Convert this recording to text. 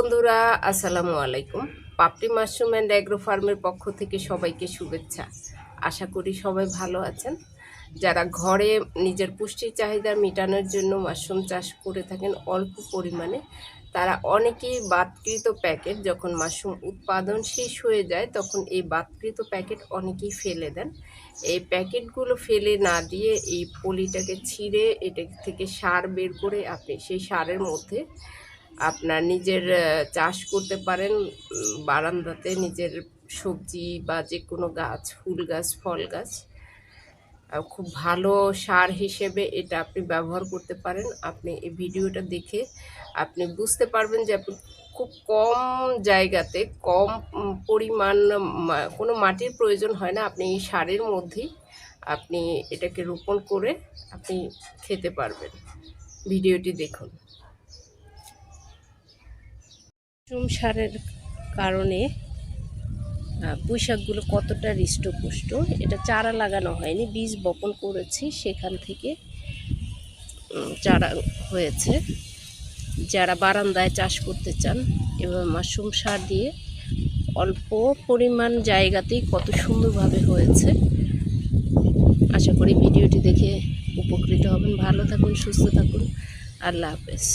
বন্ধুরা, আসসালামু আলাইকুম। পাপড়ি মাশরুম অ্যান্ড অ্যাগ্রো ফার্মের পক্ষ থেকে সবাইকে শুভেচ্ছা। আশা করি সবাই ভালো আছেন। যারা ঘরে নিজের পুষ্টির চাহিদা মেটানোর জন্য মাশরুম চাষ করে থাকেন অল্প পরিমাণে, তারা অনেকেই বাদকৃত প্যাকেট যখন মাশরুম উৎপাদন শেষ হয়ে যায়, তখন এই বাদকৃত প্যাকেট অনেকেই ফেলে দেন। এই প্যাকেটগুলো ফেলে না দিয়ে এই পলিটাকে ছিঁড়ে এটা থেকে সার বের করে আপনি সেই সারের মধ্যে আপনার নিজের চাষ করতে পারেন বারান্দাতে নিজের সবজি বা যে কোনো গাছ ফুল গাছ ফল গাছ খুব ভালো সার হিসেবে এটা আপনি ব্যবহার করতে পারেন। আপনি এই ভিডিওটা দেখে আপনি বুঝতে পারবেন যে আপনি খুব কম জায়গাতে, কম পরিমাণ কোনো মাটির প্রয়োজন হয় না। আপনি এই সারের মধ্যেই আপনি এটাকে রোপণ করে আপনি খেতে পারবেন। ভিডিওটি দেখুন। মাশরুম সারের কারণে আহ, পুঁই শাকগুলো কতটা হৃষ্টপুষ্ট এটা চারা লাগানো হয়নি বীজ বপন করেছি সেখান থেকে চারা হয়েছে। যারা বারান্দায় চাষ করতে চান এবার মাশরুম সার দিয়ে অল্প পরিমাণ জায়গাতেই কত সুন্দরভাবে হয়েছে আশা করি ভিডিওটি দেখে উপকৃত হবেন। ভালো থাকুন সুস্থ থাকুন। আল্লাহ হাফেজ।